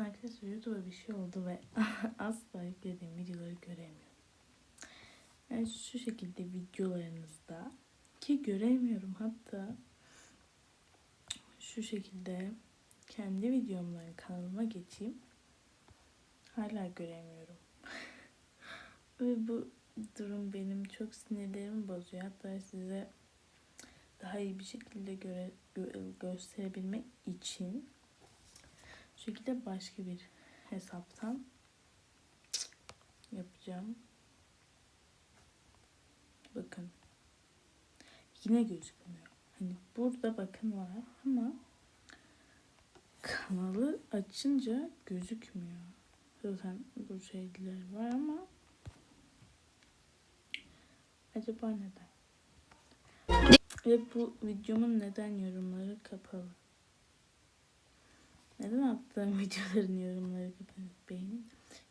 Arkadaşlar YouTube'a bir şey oldu ve asla yüklediğim videoları göremiyorum. Yani şu şekilde videolarınızda ki göremiyorum hatta şu şekilde kendi videomdan kanalıma geçeyim. Hala göremiyorum. ve bu durum benim çok sinirlerimi bozuyor. Hatta size daha iyi bir şekilde göre, gö- gösterebilmek için şekilde başka bir hesaptan yapacağım. Bakın. Yine gözükmüyor. Hani burada bakın var ama kanalı açınca gözükmüyor. Zaten bu şeyler var ama acaba neden? Ve bu videomun neden yorumları kapalı? Attığım videoların yorumları kapalı? Beğenin.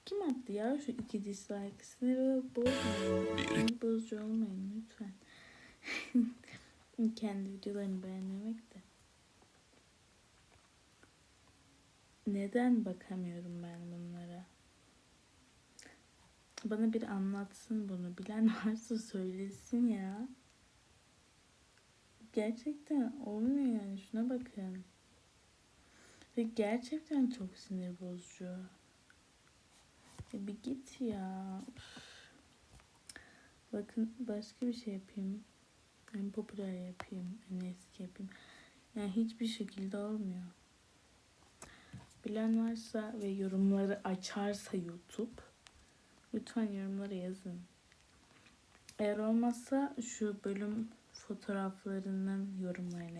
Kim attı ya şu iki dislike? Sinir bozmayın. Bozucu olmayın lütfen. Kendi videolarını beğenmemek de. Neden bakamıyorum ben bunlara? Bana bir anlatsın bunu. Bilen varsa söylesin ya. Gerçekten olmuyor yani. Şuna bakın. Ve gerçekten çok sinir bozucu. Ya bir git ya. Bakın başka bir şey yapayım. En popüler yapayım. En eski yapayım. Yani hiçbir şekilde olmuyor. Bilen varsa ve yorumları açarsa YouTube lütfen yorumlara yazın. Eğer olmazsa şu bölüm fotoğraflarının yorumlarına yazın.